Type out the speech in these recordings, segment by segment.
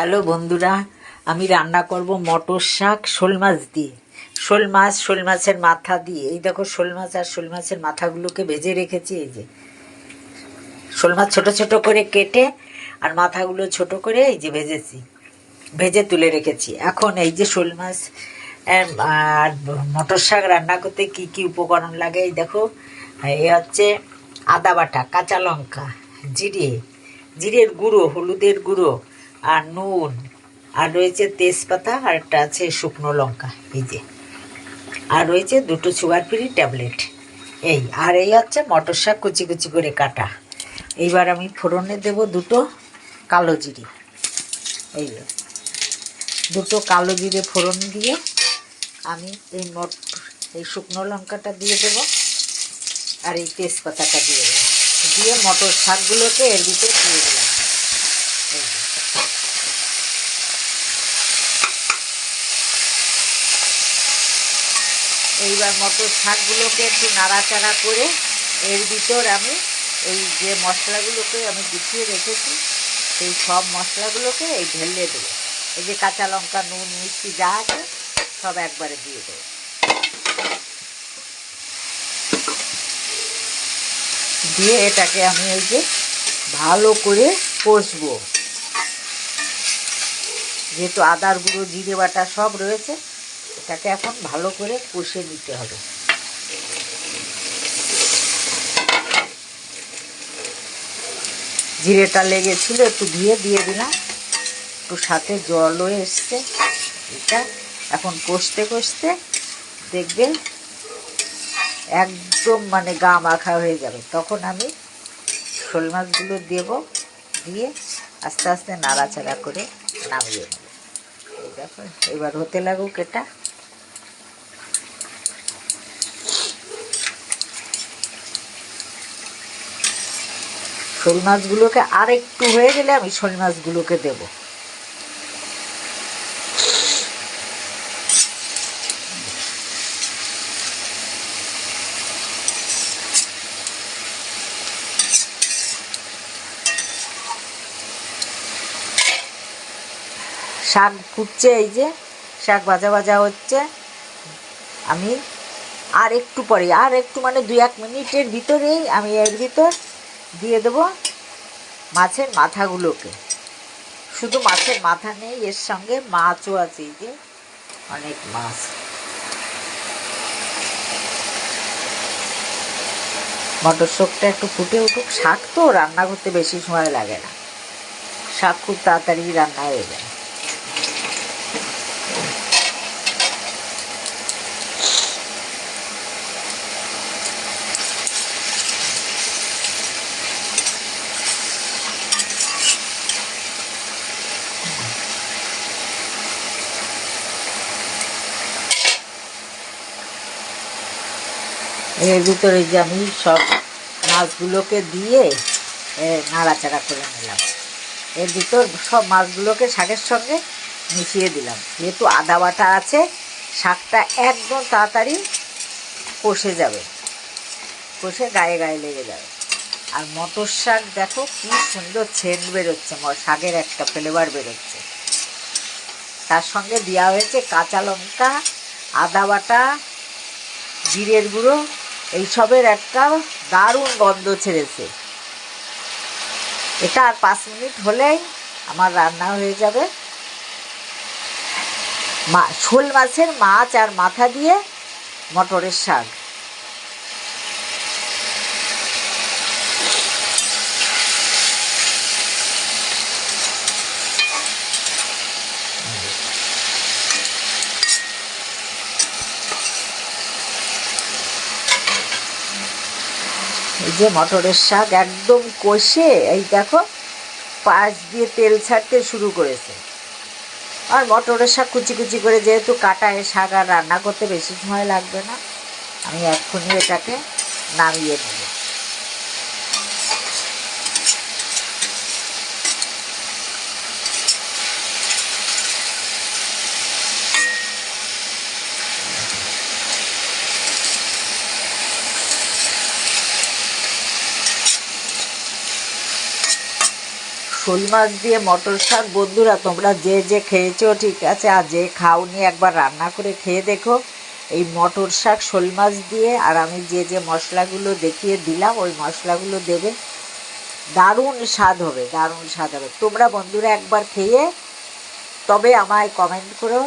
Hello বন্ধুরা, আমি রান্না করব মটর শাক শোল মাছ দিয়ে। শোল মাছ, শোল মাছের মাথা দিয়ে। এই দেখো শোল মাছ আর শোল মাছের মাথাগুলোকে ভেজে রেখেছি, এই যে। শোল মাছ ছোটো ছোটো করে কেটে আর মাথাগুলো ছোট করে এই যে ভেজেছি, ভেজে তুলে রেখেছি। এখন এই যে শোল মাছ আর মটর শাক রান্না করতে কি কি উপকরণ লাগে, এই দেখো। এই হচ্ছে আদা বাটা, কাঁচা লঙ্কা, জিরে, জিরের গুঁড়ো, হলুদের গুঁড়ো আর নুন। আর রয়েছে তেজপাতা, আর একটা আছে শুকনো লঙ্কা, এই যে। আর রয়েছে দুটো সুগার ফ্রি ট্যাবলেট। এই, আর এই হচ্ছে মটর শাক কুচি কুচি করে কাটা। এইবার আমি ফোড়নে দেব দুটো কালো জিরে। এই দুটো কালো জিরে ফোড়ন দিয়ে আমি এই মট, এই শুকনো লঙ্কাটা দিয়ে দেবো, আর এই তেজপাতাটা দিয়ে দেবো। দিয়ে মটর শাকগুলোকে এর ভিতরে দিয়ে দিলাম। এইবার মটর শাকগুলোকে একটু নাড়াচাড়া করে এর ভিতর আমি এই যে মশলাগুলোকে আমি গুছিয়ে রেখেছি, সেই সব মশলাগুলোকে এই ঢেলে দেবো। এই যে কাঁচা লঙ্কা, নুন, মিষ্টি যা আছে, সব একবারে দিয়ে দেবো। দিয়ে এটাকে আমি এই যে ভালো করে কষবো। যেহেতু আদার গুঁড়ো, জিরে বাটা সব রয়েছে এটাকে এখন ভালো করে কষে নিতে হবে। জিরেটা লেগেছিল, একটু ধুয়ে দিয়ে দিলাম। একটু সাথে জলও এসছে। এটা এখন কষতে কষতে দেখবেন একদম মানে গা মাখা হয়ে যাবে। তখন আমি শোল মাছগুলো দেব, দিয়ে আস্তে আস্তে নাড়াচাড়া করে নামিয়ে নেব। এবার হতে লাগুক এটা। শোল মাছগুলোকে আর একটু হয়ে গেলে আমি শোল মাছগুলোকে দেব। শাক ফুটছে এই যে শাক ভাজা ভাজা হচ্ছে। আমি আর একটু পরে, আর একটু মানে দু এক মিনিটের ভিতরেই আমি এর ভিতর দিয়ে দেবো মাছের মাথাগুলোকে। শুধু মাছের মাথা নেই, এর সঙ্গে মাছও আছে এই যে, অনেক মাছ। মটর শাকটা একটু ফুটে উঠুক, শাক তো রান্না করতে বেশি সময় লাগে না। শাক খুব তাড়াতাড়ি রান্না হয়ে যায়। এর ভিতরে যে আমি সব মাছগুলোকে দিয়ে নাড়াচাড়া করে নিলাম। এর ভিতর সব মাছগুলোকে শাকের সঙ্গে মিশিয়ে দিলাম। যেহেতু আদা বাটা আছে, শাকটা একদম তাড়াতাড়ি কষে যাবে। কষে গায়ে গায়ে লেগে যাবে। আর মটর শাক দেখো কি সুন্দর ছেন বেরোচ্ছে শাকের একটা ফ্লেভার বেরোচ্ছে। তার সঙ্গে দেওয়া হয়েছে কাঁচা লঙ্কা, আদা বাটা, জিরের গুঁড়ো এইসবের একটা দারুণ গন্ধ ছেড়েছে। এটা আর পাঁচ মিনিট হলেই আমার রান্না হয়ে যাবে। মা শোল মাছের মাছ আর মাথা দিয়ে মটরের শাক। এই যে মটরের শাক একদম কষে, এই দেখো, পাশ দিয়ে তেল ছাড়তে শুরু করেছে। আর মটরের শাক কুচি কুচি করে যেহেতু কাটায়, শাক আর রান্না করতে বেশি সময় লাগবে না। আমি এক্ষুনি এটাকে নামিয়ে নেব। শোল মাছ দিয়ে মটর শাক। বন্ধুরা, তোমরা যে যে খেয়েছো, ঠিক আছে, আর যে খাওনি, একবার রান্না করে খেয়ে দেখো। এই মটর শাক, শোল মাছ দিয়ে, আর আমি যে যে মশলাগুলো দেখিয়ে দিলাম, ওই মশলাগুলো দেবে। দারুণ স্বাদ হবে, দারুণ স্বাদ হবে। তোমরা বন্ধুরা একবার খেয়ে তবে আমায় কমেন্ট করো।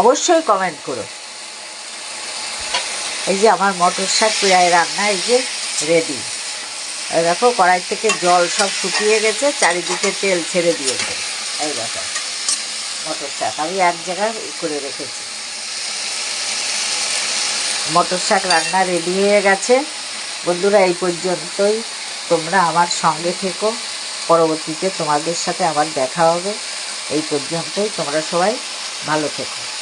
অবশ্যই কমেন্ট করো। এই যে আমার মটর শাক প্রায় রান্না এই যে রেডি এই দেখো, কড়াই থেকে জল সব শুকিয়ে গেছে, চারিদিকে তেল ছেড়ে দিয়েছে। এই দেখো, মটর শাক। আমি এক জায়গায় করে রেখেছি। মটর শাক রান্না রেডি হয়ে গেছে। বন্ধুরা, এই পর্যন্তই। তোমরা আমার সঙ্গে থেকো। পরবর্তীতে তোমাদের সাথে আবার দেখা হবে। এই পর্যন্তই। তোমরা সবাই ভালো থেকো।